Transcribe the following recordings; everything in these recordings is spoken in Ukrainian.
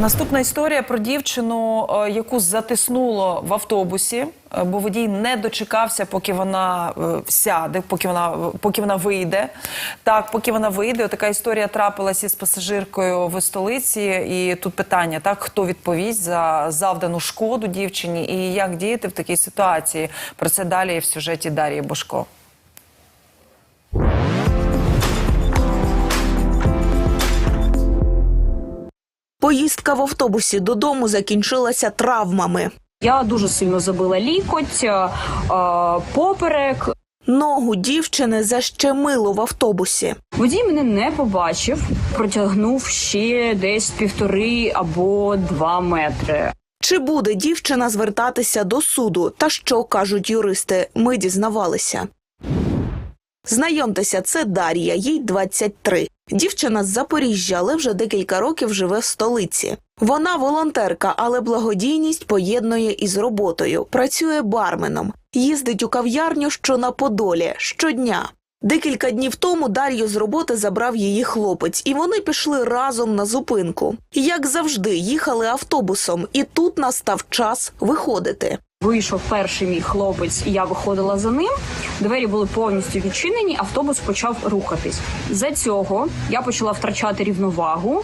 Наступна історія про дівчину, е, яку затиснуло в автобусі, е, бо водій не дочекався, поки вона е, сяде, поки вона поки вона вийде. Так, поки вона вийде, така історія трапилася із пасажиркою в столиці. І тут питання: так хто відповість за завдану шкоду дівчині і як діяти в такій ситуації? Про це далі в сюжеті Дар'ї Бошко. Поїздка в автобусі додому закінчилася травмами. Я дуже сильно забила лікоть, е, е, поперек. Ногу дівчини защемило в автобусі. Водій мене не побачив, протягнув ще десь півтори або два метри. Чи буде дівчина звертатися до суду? Та що кажуть юристи? Ми дізнавалися. Знайомтеся, це Дар'я, їй 23. Дівчина з Запоріжжя, але вже декілька років живе в столиці. Вона волонтерка, але благодійність поєднує із роботою. Працює барменом, їздить у кав'ярню, що на Подолі щодня. Декілька днів тому Дар'ю з роботи забрав її хлопець, і вони пішли разом на зупинку. Як завжди, їхали автобусом, і тут настав час виходити. Вийшов перший мій хлопець, і я виходила за ним. Двері були повністю відчинені, автобус почав рухатись. За цього я почала втрачати рівновагу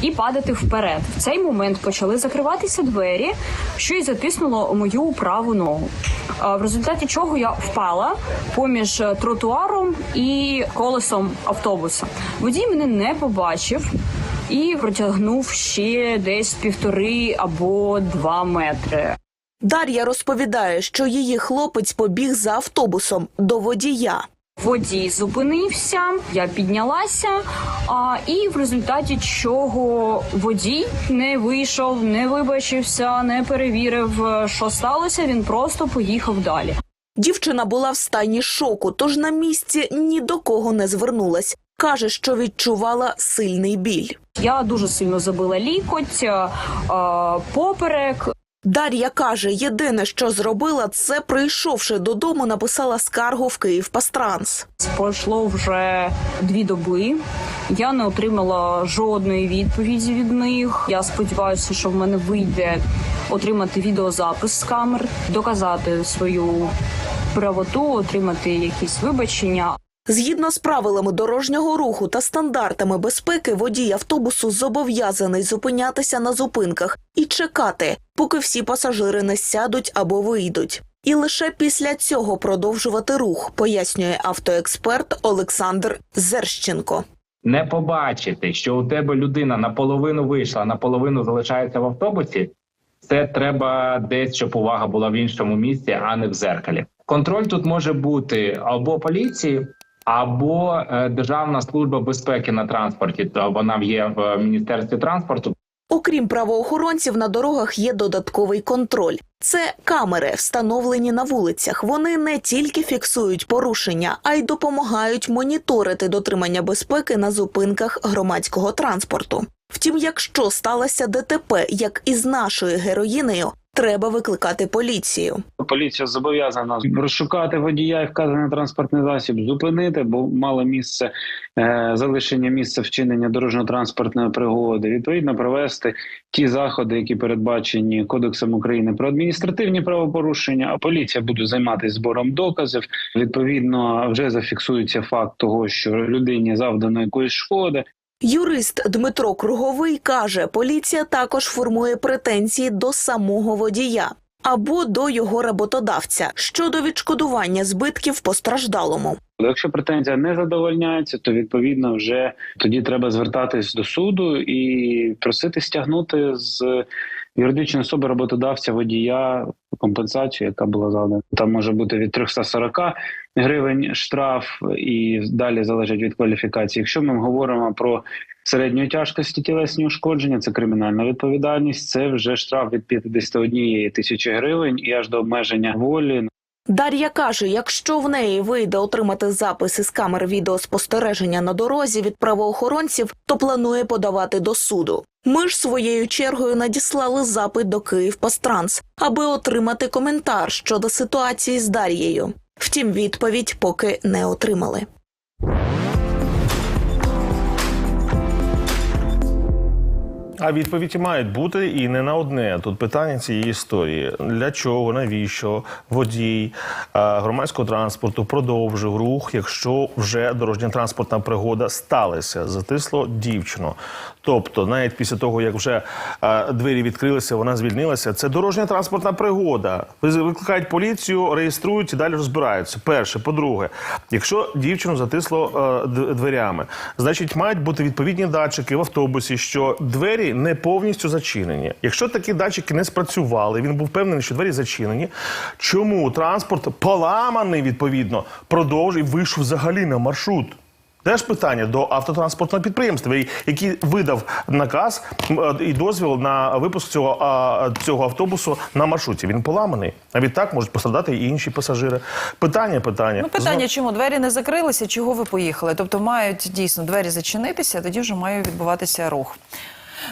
і падати вперед. В цей момент почали закриватися двері, що й затиснуло мою праву ногу. В результаті чого я впала поміж е, тротуаром і колесом автобуса. Водій мене не побачив. І протягнув ще десь півтори або два метри. Дар'я розповідає, що її хлопець побіг за автобусом до водія. Водій зупинився, я піднялася, а, і в результаті чого водій не вийшов, не вибачився, не перевірив, е, що сталося. Він просто поїхав далі. Дівчина була в стані шоку, тож на місці ні до кого не звернулась. Каже, що відчувала сильний біль. Я дуже сильно забила лікоть, е, е, поперек. Дар'я каже, єдине, що зробила, це прийшовши додому, написала скаргу в Київ Пастранс. Пройшло вже дві доби. Я не отримала жодної відповіді від них. Я сподіваюся, що в мене вийде отримати відеозапис з камер, доказати свою правоту, отримати якісь вибачення. Згідно з правилами дорожнього руху та стандартами безпеки, водій автобусу зобов'язаний зупинятися на зупинках і чекати, поки всі пасажири не сядуть або вийдуть. І лише після цього продовжувати рух, пояснює автоексперт Олександр Зерщенко. не побачити, що у тебе людина наполовину вийшла, наполовину залишається в автобусі. Це треба десь, щоб увага була в іншому місці, а не в зеркалі. Контроль тут може бути або поліції, або е, Державна служба безпеки на транспорті. То вона є в міністерстві транспорту. Окрім правоохоронців, на дорогах є додатковий контроль. Це камери, встановлені на вулицях. Вони не тільки фіксують порушення, а й допомагають моніторити дотримання безпеки на зупинках громадського транспорту. Втім, якщо сталося ДТП, як і з нашою героїнею, треба викликати поліцію. Поліція зобов'язана розшукати водія і вказаний транспортний засіб, зупинити, бо мало місце е, залишення місця вчинення дорожньо-транспортної пригоди. Відповідно, провести ті заходи, які передбачені Кодексом України про адміністративні правопорушення. А поліція буде займатися збором доказів. Відповідно, вже зафіксується факт того, що людині завдано якоїсь шкоди. Юрист Дмитро Круговий каже, поліція також формує претензії до самого водія або до його роботодавця щодо відшкодування збитків постраждалому. Якщо претензія не задовольняється, то відповідно вже тоді треба звертатись до суду і просити стягнути з юридичної особи роботодавця водія компенсацію, яка була завдана. Там може бути від 340 гривень штраф, і далі залежить від кваліфікації. Якщо ми говоримо про середньої тяжкості тілесні ушкодження, це кримінальна відповідальність. Це вже штраф від 51 тисячі гривень і аж до обмеження волі. Дар'я каже, якщо в неї вийде отримати записи з камер відеоспостереження на дорозі від правоохоронців, то планує подавати до суду. Ми ж своєю чергою надіслали запит до Київпастранс, аби отримати коментар щодо ситуації з Дар'єю. Втім, відповідь поки не отримали. А відповіді мають бути і не на одне. Тут питання цієї історії: для чого, навіщо водій е, громадського транспорту продовжив рух, якщо вже дорожня транспортна пригода сталася, затисло дівчину. Тобто, навіть після того, як вже е, двері відкрилися, вона звільнилася. Це дорожня транспортна пригода. Викликають поліцію, реєструють і далі розбираються. Перше, по-друге, якщо дівчину затисло е, дверями, значить мають бути відповідні датчики в автобусі, що двері не повністю зачинені. Якщо такі датчики не спрацювали, він був впевнений, що двері зачинені. Чому транспорт поламаний відповідно продовжив і вийшов взагалі на маршрут? Теж питання до автотранспортного підприємства, який видав наказ е, і дозвіл на випуск цього, цього автобусу на маршруті. Він поламаний. А відтак можуть пострадати і інші пасажири. Питання, питання. Ну, питання, чому двері не закрилися, чого ви поїхали? Тобто мають дійсно двері зачинитися, тоді вже має відбуватися рух.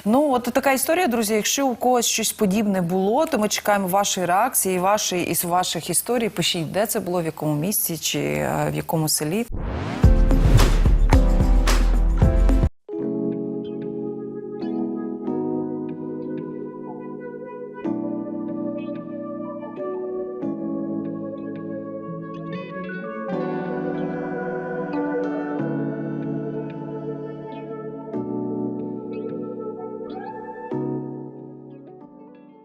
Ну, от така історія, друзі. Якщо у когось щось подібне було, то ми чекаємо вашої реакції, вашої із ваших історій. Пишіть, де це було, в якому місці чи е, в якому селі.